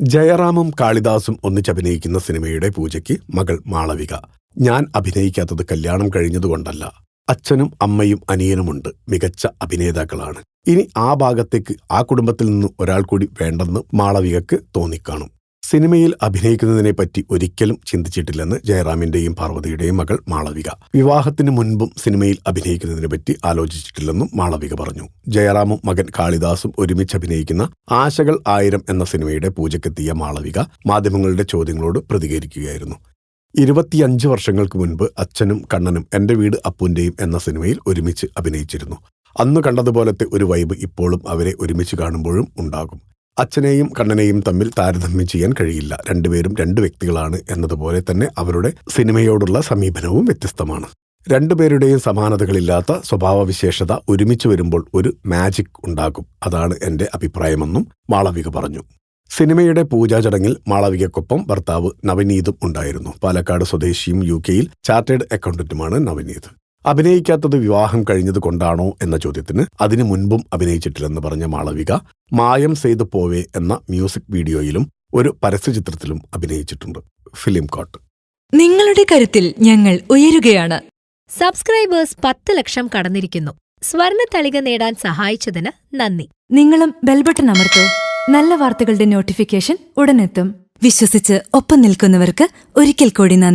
ജയറാമും കാളിദാസും ഒന്നിച്ചഭിനയിക്കുന്ന സിനിമയുടെ പൂജയ്ക്ക് മകൾ മാളവിക. ഞാൻ അഭിനയിക്കാത്തത് കല്യാണം കഴിഞ്ഞതുകൊണ്ടല്ല. അച്ഛനും അമ്മയും അനിയനുമുണ്ട്. മികച്ച അഭിനേതാക്കളാണ്. ഇനി ആ ഭാഗത്തേക്ക് ആ കുടുംബത്തിൽ നിന്ന് ഒരാൾ കൂടി വേണ്ടെന്ന് മാളവികക്ക് തോന്നിക്കാണും. സിനിമയിൽ അഭിനയിക്കുന്നതിനെപ്പറ്റി ഒരിക്കലും ചിന്തിച്ചിട്ടില്ലെന്ന് ജയറാമിന്റെയും പാർവതിയുടെയും മകൾ മാളവിക. വിവാഹത്തിന് മുൻപും സിനിമയിൽ അഭിനയിക്കുന്നതിനെപ്പറ്റി ആലോചിച്ചിട്ടില്ലെന്നും മാളവിക പറഞ്ഞു. ജയറാമും മകൻ കാളിദാസും ഒരുമിച്ച് അഭിനയിക്കുന്ന ആശകൾ ആയിരം എന്ന സിനിമയുടെ പൂജക്കെത്തിയ മാളവിക മാധ്യമങ്ങളുടെ ചോദ്യങ്ങളോട് പ്രതികരിക്കുകയായിരുന്നു. ഇരുപത്തിയഞ്ച് വർഷങ്ങൾക്ക് മുൻപ് അച്ഛനും കണ്ണനും എന്റെ വീട് അപ്പുന്റെയും എന്ന സിനിമയിൽ ഒരുമിച്ച് അഭിനയിച്ചിരുന്നു. അന്ന് കണ്ടതുപോലത്തെ ഒരു വൈബ് ഇപ്പോഴും അവരെ ഒരുമിച്ച് കാണുമ്പോഴും ഉണ്ടാകും. അച്ഛനെയും കണ്ണനെയും തമ്മിൽ താരതമ്യം ചെയ്യാൻ കഴിയില്ല. രണ്ടുപേരും രണ്ട് വ്യക്തികളാണ് എന്നതുപോലെ തന്നെ അവരുടെ സിനിമയോടുള്ള സമീപനവും വ്യത്യസ്തമാണ്. രണ്ടുപേരുടെയും സമാനതകളില്ലാത്ത സ്വഭാവവിശേഷത ഒരുമിച്ച് വരുമ്പോൾ ഒരു മാജിക് ഉണ്ടാകും. അതാണ് എന്റെ അഭിപ്രായമെന്നും മാളവിക പറഞ്ഞു. സിനിമയുടെ പൂജാ ചടങ്ങിൽ മാളവികക്കൊപ്പം ഭർത്താവ് നവനീതും ഉണ്ടായിരുന്നു. പാലക്കാട് സ്വദേശിയും യു കെയിൽ ചാർട്ടേഡ് അക്കൗണ്ടന്റുമാണ് നവനീത്. അഭിനയിക്കാത്തത് വിവാഹം കഴിഞ്ഞത് കൊണ്ടാണോ എന്ന ചോദ്യത്തിന് അതിനു മുൻപും അഭിനയിച്ചിട്ടില്ലെന്ന് പറഞ്ഞ മാളവിക മായം ചെയ്തു പോവേ എന്ന മ്യൂസിക് വീഡിയോയിലും ഒരു പരസ്യചിത്രത്തിലും അഭിനയിച്ചിട്ടുണ്ട്. ഫിലിം കോട്ട്. നിങ്ങളുടെ കരുത്തിൽ ഞങ്ങൾ ഉയരുകയാണ്. സബ്സ്ക്രൈബേഴ്സ് പത്ത് ലക്ഷം കടന്നിരിക്കുന്നു. സ്വർണ തളിക നേടാൻ സഹായിച്ചതിന് നന്ദി. നിങ്ങളും ബെൽബട്ടൺ അമർത്തോ. നല്ല വാർത്തകളുടെ നോട്ടിഫിക്കേഷൻ ഉടനെത്തും. വിശ്വസിച്ച് ഒപ്പം നിൽക്കുന്നവർക്ക് ഒരിക്കൽ കൂടി നന്ദി.